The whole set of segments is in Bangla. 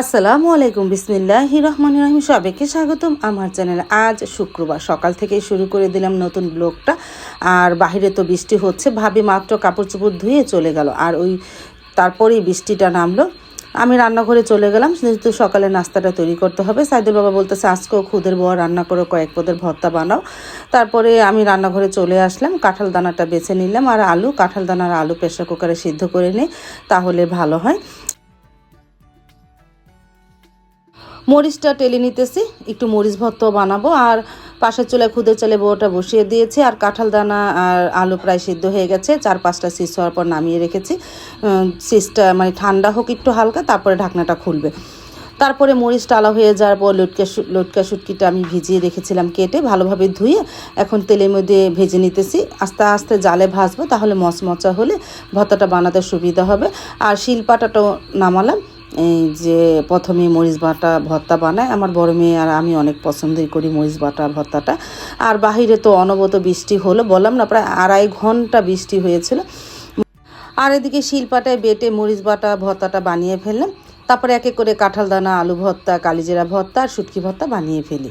আসসালামু আলাইকুম বিসমিল্লাহ রহমান রহিম। সবাইকে স্বাগতম। আমার চ্যানেল আজ শুক্রবার। সকাল থেকেই শুরু করে দিলাম নতুন ব্লগটা। আর বাইরে তো বৃষ্টি হচ্ছে, ভাবি মাত্র কাপড় চোপড় ধুয়ে চলে গেল। আর ওই তারপরেই বৃষ্টিটা নামলো। আমি রান্নাঘরে চলে গেলাম, যেহেতু সকালে নাস্তাটা তৈরি করতে হবে। সাইদুল বাবা বলতেছে, আজকেও খুদের বয়া রান্না করে, কয়েক পদের ভর্তা বানাও। তারপরে আমি রান্নাঘরে চলে আসলাম, কাঁঠাল দানাটা বেছে নিলাম। আর আলু, কাঁঠাল দানার আলু প্রেশার কুকারে সিদ্ধ করে নিই তাহলে ভালো হয়। মরিচটা টেলে নিতেছি, একটু মরিচ ভর্ত বানাবো, আর পাশের চুলায় খুদে চালে বউটা বসিয়ে দিয়েছি, আর কাঁঠাল দানা আর আলু প্রায় সিদ্ধ হয়ে গেছে, চার পাঁচটা সিস হওয়ার পর নামিয়ে রেখেছি। সিসটা মানে ঠান্ডা হোক একটু হালকা, তারপরে ঢাকনাটা খুলবে। তারপরে মরিচ টালা হয়ে যাওয়ার পর লটকা লটকা শুটকিটা আমি ভিজিয়ে রেখেছিলাম কেটে, ভালোভাবে ধুয়ে এখন তেলের মধ্যে ভেজে নিতেছি। আস্তে আস্তে জালে ভাজবো, তাহলে মচমচা হলে ভর্তাটা বানাতে সুবিধা হবে। আর শিলপাটাটাও নামালাম। এই যে প্রথমে মরিচ বাটা ভর্তা বানায়, আমার বড় মেয়ে আর আমি অনেক পছন্দই করি মরিচ বাটা ভর্তাটা। আর বাহিরে তো অনবত বৃষ্টি হলো, বললাম না, প্রায় আড়াই ঘণ্টা বৃষ্টি হয়েছিল। আর এদিকে শিলপাটায় বেটে মরিচ বাটা, ভর্তাটা বানিয়ে ফেললাম। তারপরে এক করে কাঁঠাল দানা আলু ভর্তা, কালিজিরা ভর্তা আর শুটকি ভর্তা বানিয়ে ফেলি।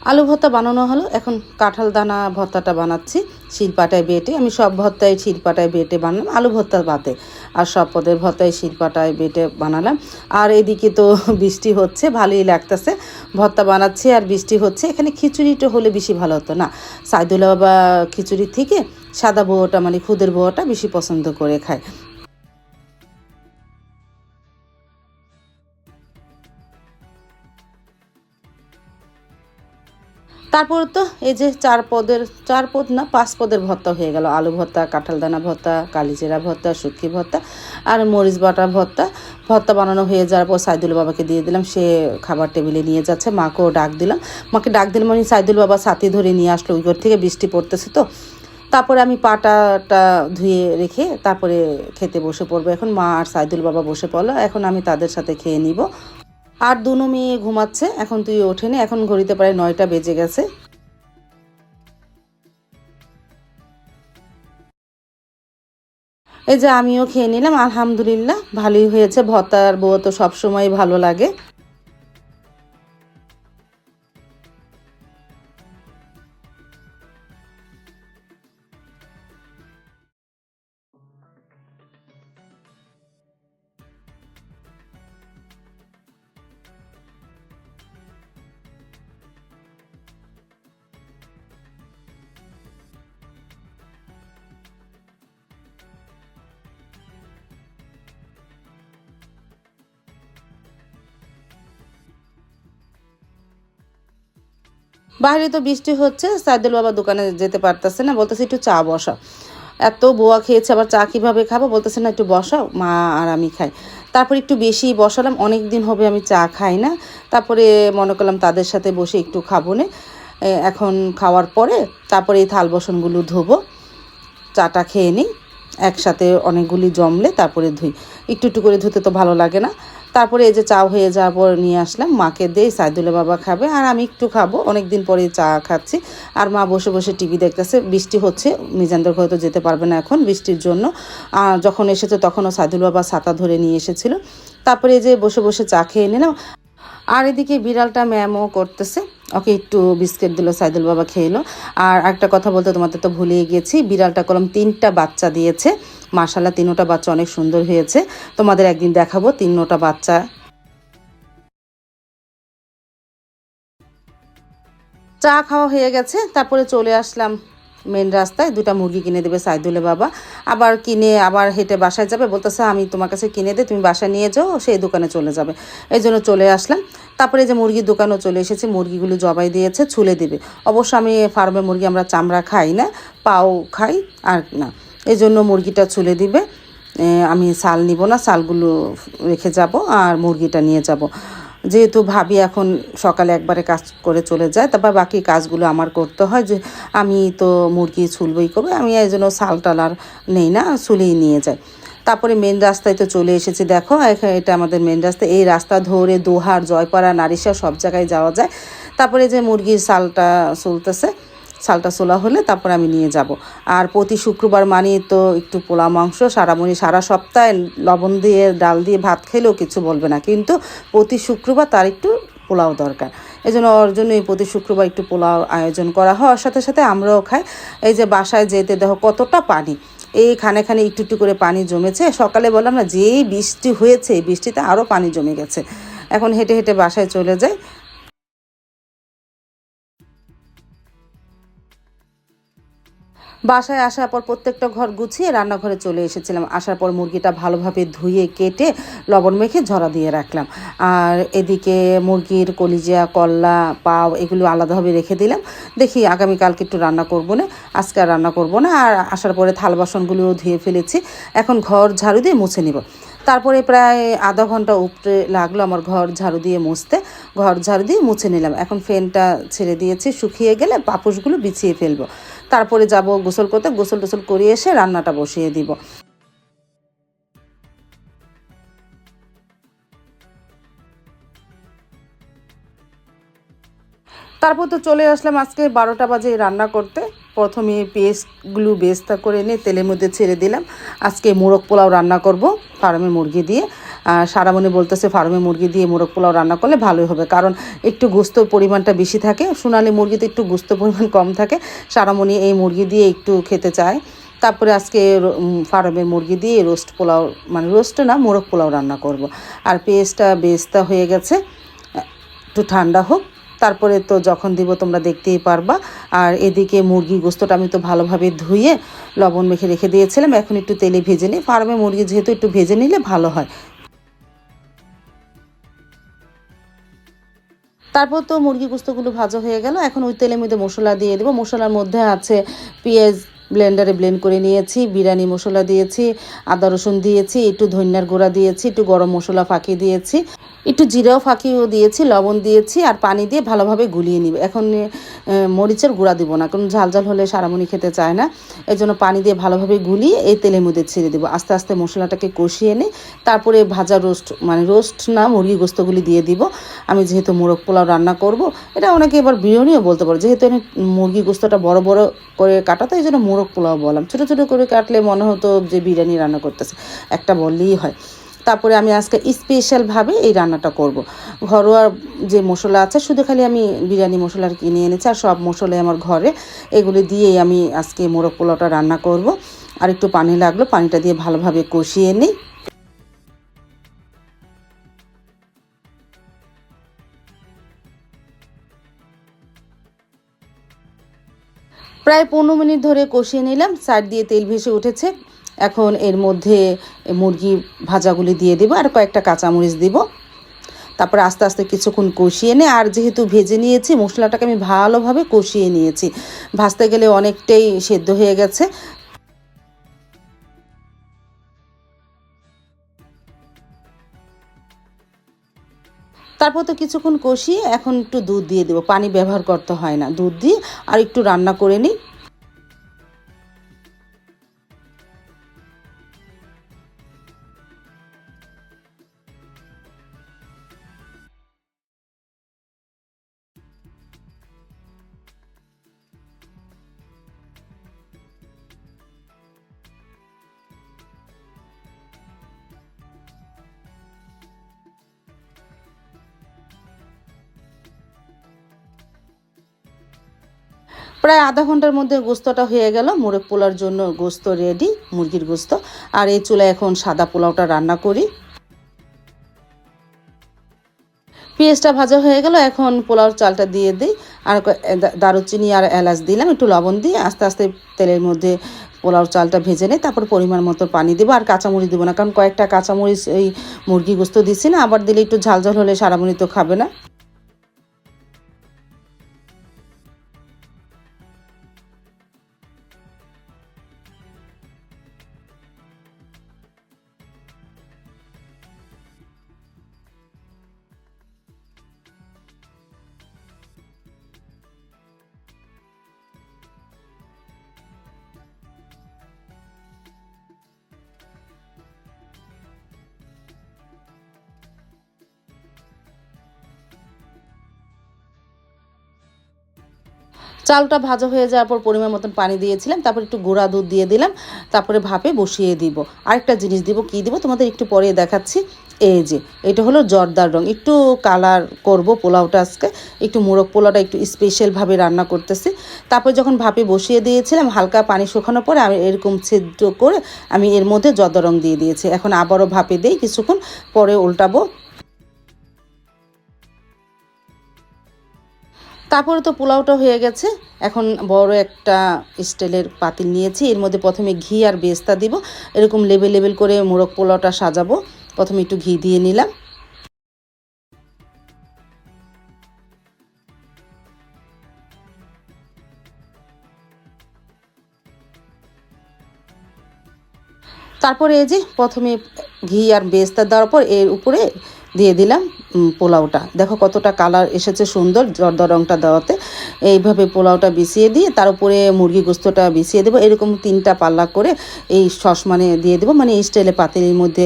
আলু ভর্তা বানানো হলো। এখন কাঁঠাল দানা ভর্তাটা বানাচ্ছি। শিলপাটায় বেটে, আমি সব ভর্তায় শিলপাটায় বেটে বানালাম, আলু ভর্তা বাতে আর সব পদের ভর্তায় শিলপাটায় বেটে বানালাম। আর এদিকে তো বৃষ্টি হচ্ছে, ভালোই লাগতেছে। ভর্তা বানাচ্ছি আর বৃষ্টি হচ্ছে। এখানে খিচুড়িটা হলে বেশি ভালো হতো না। সাইদুল্লা বাবা খিচুড়ির থেকে সাদা বউটা মানে খুদের বউটা বেশি পছন্দ করে খায়। তারপর তো এই যে চার পদের, চার পদ না, পাঁচ পদের ভর্তা হয়ে গেল। আলু ভর্তা কাঁঠাল দানা ভর্তা কালিজিরা ভর্তা শুটকি ভর্তা আর মরিচ বাটা ভর্তা ভর্তা বানানো হয়ে যাওয়ার পর সাইদুল বাবাকে দিয়ে দিলাম। সে খাবার টেবিলে নিয়ে যাচ্ছে। মাকেও ডাক দিলাম। মাকে ডাক দিলাম মানে সাইদুল বাবা সাথে ধরে নিয়ে আসলো। ওই ঘর থেকে বৃষ্টি পড়তেছে তো। তারপরে আমি পাটাটা ধুয়ে রেখে তারপরে খেতে বসে পড়ব। এখন মা আর সাইদুল বাবা বসে পড়ল। এখন আমি তাদের সাথে খেয়ে নিব। আর দুনো মেয়ে ঘুমাচ্ছে। এখন তুই ওঠেনি এখন ঘড়িতে প্রায় নয়টা বেজে গেছে। এই যে আমিও খেয়ে নিলাম। আলহামদুলিল্লাহ, ভালোই হয়েছে। ভর্তার বউ তো সবসময় ভালো লাগে। বাইরে তো বৃষ্টি হচ্ছে, সাইদুল বাবা দোকানে যেতে পারতেছে না, বলতেছে একটু চা বসাও এত বোয়া খেয়েছে, আবার চা কীভাবে খাব? বলতেছে না একটু বসাও মা আর আমি খাই। তারপর একটু বেশি বসালাম অনেক দিন হবে আমি চা খাই না। তারপরে মনে করলাম তাদের সাথে বসে একটু খাব না। এখন খাওয়ার পরে তারপরে এই থাল বসনগুলো ধোবো, চাটা খেয়ে নিই, একসাথে অনেকগুলি জমলে তারপরে ধুই। একটু একটু করে ধুতে তো ভালো লাগে না। তারপরে এই যে চা হয়ে যাওয়ার পর নিয়ে আসলাম। মাকে দেই সাইদুল্লা বাবা খাবে। আর আমি একটু খাব। অনেক দিন পরে চা খাচ্ছি। আর মা বসে বসে টিভি দেখতেছে। বৃষ্টি হচ্ছে। মিজানদের ঘরে তো যেতে পারবে না এখন বৃষ্টির জন্য। যখন এসেছে তখনও সাইদুল বাবা ছাতা ধরে নিয়ে এসেছিল। তারপরে এই যে বসে বসে চা খেয়ে নিলাম। আর এদিকে বিড়ালটা ম্যামও করতেছে। ওকে, একটু বিস্কিট দিল, সাইদুল বাবা খেয়ে এলো আর একটা কথা বলতে, তোমাদের তো ভুলিয়ে গিয়েছি, বিড়ালটা কলম তিনটা বাচ্চা দিয়েছে। মাশাল্লাহ তিনোটা বাচ্চা অনেক সুন্দর হয়েছে। তোমাদের একদিন দেখাবো তিনোটা বাচ্চা। চা খাওয়া হয়ে গেছে, তারপরে চলে আসলাম। মেন রাস্তায় দুটা মুরগি কিনে দেবে সাইদুলে বাবা। আবার কিনে, আবার হেঁটে বাসায় যাবে, বলতেছে, আমি তোমার কাছে কিনে দে, তুমি বাসায় নিয়ে যাও সেই দোকানে চলে যাবে। এই জন্য চলে আসলাম। তারপরে যে মুরগির দোকানও চলে এসেছে, মুরগিগুলো জবাই দিয়েছে, ছুলে দিবে। অবশ্য আমি ফার্মে মুরগি আমরা চামড়া খাই না, পাও খাই, আর না। এই জন্য মুরগিটা ছুলে দিবে। আমি সাল নিব না, সালগুলো রেখে যাব আর মুরগিটা নিয়ে যাব। যেহেতু ভাবি এখন সকালে একবারে কাজ করে চলে যায় তারপর বাকি কাজগুলো আমার করতে হয় যে আমি তো মুরগি ছুলবই করব, আমি এই জন্য সাল টালার নেই না, ছুলেই নিয়ে যাই। তারপরে মেন রাস্তায় তো চলে এসেছি, দেখো এটা আমাদের মেন রাস্তা, এই রাস্তা ধরে দোহার, জয়পাড়া নারিশা সব জায়গায় যাওয়া যায়। তারপরে যে মুরগির সালটা চলতেছে সালটা সোলা হলে তারপর আমি নিয়ে যাব। আর প্রতি শুক্রবার মানি তো একটু পোলা মাংস সারামণি সারা সপ্তাহে লবণ দিয়ে, ডাল দিয়ে ভাত খেলেও কিছু বলবে না। কিন্তু প্রতি শুক্রবার তার একটু পোলাও দরকার। এই জন্য ওর জন্য এই প্রতি শুক্রবার একটু পোলাও আয়োজন করা হয়। সাথে সাথে আমরাও খাই। এই যে বাসায় যেতে দেখো কতটা পানি। এই খানে খানে একটু একটু করে পানি জমেছে। সকালে বললাম না, যেই বৃষ্টি হয়েছে, এই বৃষ্টিতে আরও পানি জমে গেছে। এখন হেঁটে হেঁটে বাসায় চলে যায় বাসায় আসার পর প্রত্যেকটা ঘর গুছিয়ে রান্নাঘরে চলে এসেছিলাম। আসার পর মুরগিটা ভালোভাবে ধুয়ে, কেটে, লবণ মেখে ঝরা দিয়ে রাখলাম। আর এদিকে মুরগির কলিজা কল্লা পাও এগুলো আলাদাভাবে রেখে দিলাম। দেখি আগামীকালকে একটু রান্না করব না, আজকে আর রান্না করব না। আর আসার পরে থাল বাসনগুলোও ধুয়ে ফেলেছি। এখন ঘর ঝাড়ু দিয়ে মুছে নিব। তারপরে প্রায় আধা ঘণ্টা উপরে লাগল আমার ঘর ঝাড়ু দিয়ে মুছতে। ঘর ঝাড়ু দিয়ে মুছে নিলাম। এখন ফ্যানটা ছেড়ে দিয়েছি। শুকিয়ে গেলে পাপুসগুলো বিছিয়ে ফেলব। তারপরে যাব গোসল করতে। গোসল টোসল করিয়ে এসে রান্নাটা বসিয়ে দিব। তারপর তো চলে আসলাম আজকে বারোটা বাজে রান্না করতে। প্রথমে পেস্টগুলো বেস্তা করে এনে তেলের মধ্যে ছেড়ে দিলাম। আজকে মোরগ পোলাও রান্না করব, ফার্মে মুরগি দিয়ে। সারামণি বলতেছে ফার্মে মুরগি দিয়ে মোরগ পোলাও রান্না করলে ভালোই হবে। কারণ একটু গোস্তর পরিমাণটা বেশি থাকে, সোনালি মুরগিতে একটু গোস্ত পরিমাণ কম থাকে, সারামণি এই মুরগি দিয়ে একটু খেতে চায়। তারপরে আজকে ফার্মের মুরগি দিয়ে রোস্ট পোলাও মানে রোস্ট না, মোরগ পোলাও রান্না করব। আর পেস্টটা বেস্তা হয়ে গেছে, একটু ঠান্ডা হোক, তারপরে তো যখন দিব তোমরা দেখতেই পারবা। আর এদিকে মুরগি গোস্তটা আমি তো ভালোভাবে ধুয়ে লবণ মেখে রেখে দিয়েছিলাম, এখন একটু তেলে ভেজে নিই। ফার্মে মুরগি যেহেতু একটু ভেজে নিলে ভালো হয়। তারপর তো মুরগি গুস্তগুলো ভাজা হয়ে গেল। এখন ওই তেলের মধ্যে মশলা দিয়ে দেবো। মশলার মধ্যে আছে পেঁয়াজ ব্লেন্ডারে ব্লেন্ড করে নিয়েছি, বিরিয়ানি মশলা দিয়েছি, আদা রসুন দিয়েছি, একটু ধনিয়ার গুঁড়া দিয়েছি, একটু গরম মশলা ফাঁকি দিয়েছি, একটু জিরাও ফাঁকিও দিয়েছি, লবণ দিয়েছি আর পানি দিয়ে ভালোভাবে গুলিয়ে নিবে। এখন মরিচের গুঁড়া দিব না, কারণ ঝাল ঝাল হলে সারামণি খেতে চায় না এই জন্য পানি দিয়ে ভালোভাবে গুলিয়ে এই তেলের মধ্যে ছেড়ে দেবো। আস্তে আস্তে মশলাটাকে কষিয়ে নিই তারপরে ভাজা রোস্ট মানে রোস্ট না মুরগি গোস্তগুলি দিয়ে দিব। আমি যেহেতু মোরগ পোলাও রান্না করব, এটা অনেকে এবার বিরিয়ানিও বলতে পারো, যেহেতু মুরগি গোস্তটা বড় বড় করে কাটাতো এই জন্য মোরগ পোলাও বললাম। ছোটো ছোটো করে কাটলে মনে হতো যে বিরিয়ানি রান্না করতেছে। একটা বললেই হয়। তারপরে আমি আজকে স্পেশালভাবে এই রান্নাটা করব। ঘরোয়া যে মশলা আছে, শুধু খালি আমি বিরিয়ানি মশলার কিনে এনেছি, আর সব মশলাই আমার ঘরে। এগুলি দিয়েই আমি আজকে মোরগ পোলাওটা রান্না করব। আর একটু পানি লাগল, পানিটা দিয়ে ভালোভাবে কষিয়ে নিই। প্রায় পনেরো মিনিট ধরে কষিয়ে নিলাম। সাইড দিয়ে তেল ভেসে উঠেছে। এখন এর মধ্যে মুরগি ভাজাগুলি দিয়ে দেবো আর কয়েকটা কাঁচামরিচ দিব। তারপর আস্তে আস্তে কিছুক্ষণ কষিয়ে নে। আর যেহেতু ভেজে নিয়েছি, মশলাটাকে আমি ভালোভাবে কষিয়ে নিয়েছি। ভাজতে গেলে অনেকটাই সেদ্ধ হয়ে গেছে। তারপর তো কিছুক্ষণ কষিয়ে এখন একটু দুধ দিয়ে দেবো। পানি ব্যবহার করতে হয় না। দুধ দিয়ে আর একটু রান্না করে নিই। প্রায় আধা ঘণ্টার মধ্যে গোস্তটা হয়ে গেল। মোরগ পোলার জন্য গোস্ত রেডি মুরগির গোস্ত। আর এই চুলায় এখন সাদা পোলাওটা রান্না করি। পেঁয়াজটা ভাজা হয়ে গেল। এখন পোলাওর চালটা দিয়ে দিই। আর দারুচিনি আর এলাচ দিলাম, একটু লবণ দিয়ে। আস্তে আস্তে তেলের মধ্যে পোলাও চালটা ভেজে নেই। তারপর পরিমাণ মতো পানি দেবো। আর কাঁচামরিচ দেবো না, কারণ কয়েকটা কাঁচামরিচ এই মুরগি গোস্ত দিচ্ছি না। আবার দিলে একটু ঝাল ঝাল হলে সারামণি তো খাবে না। চালটা ভাজা হয়ে যাওয়ার পর পরিমাণ মতন পানি দিয়েছিলাম, তারপর একটু গুঁড়া দুধ দিয়ে দিলাম, তারপরে ভাপে বসিয়ে দিব। আরেকটা জিনিস দিব, কি দিব তোমাদের একটু পরে দেখাচ্ছি। এই যে, এটা হলো জর্দার রং, একটু কালার করব পোলাওটা আজকে, একটু মোরগ পোলাওটা একটু স্পেশালভাবে রান্না করতেছি। তারপর যখন ভাপে বসিয়ে দিয়েছিলাম, হালকা পানি শুকানোর পরে আমি এরকম ছিদ্র করে আমি এর মধ্যে জর্দা রং দিয়ে দিয়েছি। এখন আবারও ভাপে দিই, কিছুক্ষণ পরে উল্টাবো। তারপরে তো পোলাওটা হয়ে গেছে। এখন বড় একটা স্টিলের পাতিল নিয়েছি। এর মধ্যে প্রথমে ঘি আর বেস্তা দিব। এরকম লেবেল লেবেল করে মোরগ পোলাওটা সাজাবো। প্রথমে একটু ঘি দিয়ে নিলাম। তারপরে এই যে প্রথমে ঘি আর বেস্তা দেওয়ার পর এর উপরে দিয়ে দিলাম। পোলাওটা। দেখো কতটা কালার এসেছে সুন্দর, জর্দা রঙটা দেওয়াতে। এইভাবে পোলাওটা বিছিয়ে দিয়ে, তার উপরে মুরগি গোস্তটা বিছিয়ে দেবো। এরকম তিনটা পাল্লা করে এই সসমানে দিয়ে দেবো। মানে এই স্টাইলে পাতিলের মধ্যে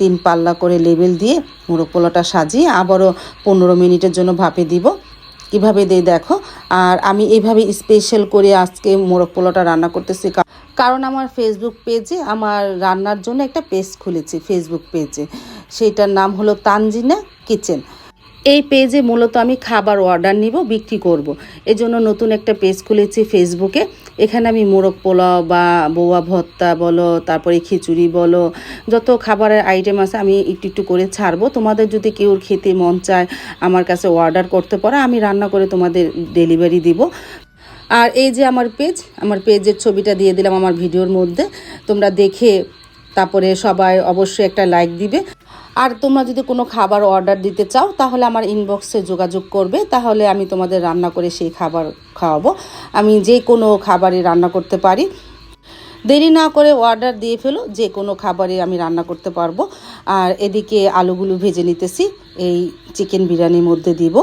তিন পাল্লা করে লেবেল দিয়ে মোরগ পোলাওটা সাজিয়ে আবারও পনেরো মিনিটের জন্য ভাপে দিব। কীভাবে দেই দেখো। আর আমি এইভাবে স্পেশাল করে আজকে মোরগ পোলাটা রান্না করতেছি। কারণ আমার ফেসবুক পেজে আমার রান্নার জন্য একটা পেজ খুলেছি ফেসবুক পেজে সেইটার নাম হলো তানজিনা কিচেন। এই পেজে মূলত আমি খাবার অর্ডার নিব, বিক্রি করব। এজন্য নতুন একটা পেজ খুলেছি ফেসবুকে এখানে আমি মোরগ পোলাও বা বৌয়া ভত্তা বলো, তারপরে খিচুড়ি বলো, যত খাবারের আইটেম আছে আমি একটু একটু করে ছাড়বো। তোমাদের যদি কেউ খেতে মন চায়, আমার কাছে অর্ডার করতে পারো, আমি রান্না করে তোমাদের ডেলিভারি দিব। আর এই যে আমার পেজ আমার পেজের ছবিটা দিয়ে দিলাম আমার ভিডিওর মধ্যে, তোমরা দেখে তারপরে সবাই অবশ্যই একটা লাইক দিবে। আর তোমরা যদি কোনো খাবার অর্ডার দিতে চাও, তাহলে আমার ইনবক্সে যোগাযোগ করবে। তাহলে আমি তোমাদের রান্না করে সেই খাবার খাওয়াবো। আমি যে কোনো খাবারই রান্না করতে পারি। দেরি না করে অর্ডার দিয়ে ফেলো, যে কোনো খাবারে আমি রান্না করতে পারব। আর এদিকে আলুগুলো ভেজে নিতেছি, এই চিকেন বিরিয়ানির মধ্যে দিব।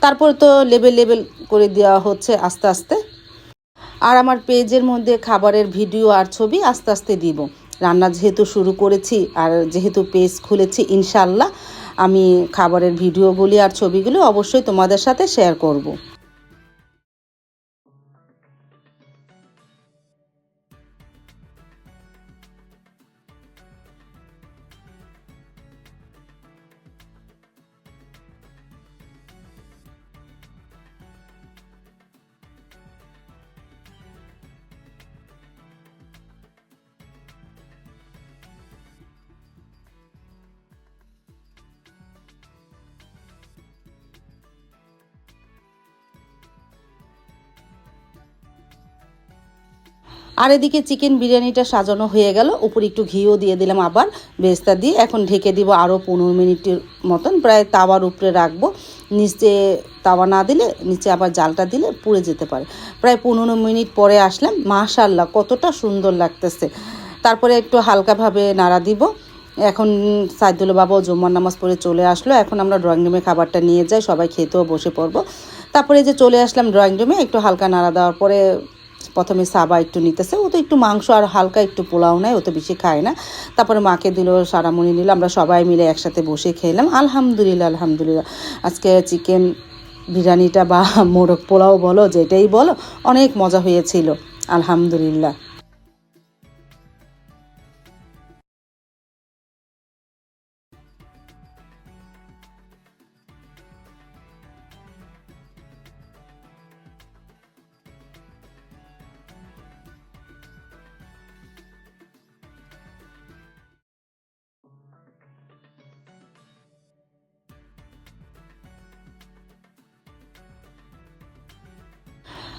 তারপর তো লেবেল লেবেল করে দেওয়া হচ্ছে আস্তে আস্তে। আর আমার পেজের মধ্যে খাবারের ভিডিও আর ছবি আস্তে আস্তে দিব। রান্না যেহেতু শুরু করেছি আর যেহেতু পেজ খুলেছি ইনশাল্লাহ আমি খাবারের ভিডিওগুলি আর ছবিগুলো অবশ্যই তোমাদের সাথে শেয়ার করব। আর এদিকে চিকেন বিরিয়ানিটা সাজানো হয়ে গেল। উপরে একটু ঘিও দিয়ে দিলাম আবার। বেস্তা দিয়ে এখন ঢেকে দিব আরও পনেরো মিনিটের মতন। প্রায় তাওয়ার উপরে রাখব। নিচে তাওয়া না দিলে নিচে আবার জালটা দিলে পুড়ে যেতে পারে। প্রায় পনেরো মিনিট পরে আসলাম। মাশাল্লাহ কতটা সুন্দর লাগতেছে। তারপরে একটু হালকাভাবে নাড়া দিব। এখন সাইদুল বাবাও জুম্মার নামাজ পড়ে চলে আসলো। এখন আমরা ড্রয়িং রুমে খাবারটা নিয়ে যাই। সবাই খেতেও বসে পড়ব। তারপরে যে চলে আসলাম ড্রয়িং রুমে একটু হালকা নাড়া দেওয়ার পরে প্রথমে সাবা একটু নিতেছে, ও তো একটু মাংস আর হালকা একটু পোলাও নেয়, ও তো বেশি খায় না। তারপরে মাকে দিল, সারামণি নিল, আমরা সবাই মিলে একসাথে বসে খেলাম। আলহামদুলিল্লাহ আলহামদুলিল্লাহ। আজকে চিকেন বিরিয়ানিটা বা মোরগ পোলাও বলো, যেটাই বলো, অনেক মজা হয়েছিল। আলহামদুলিল্লাহ।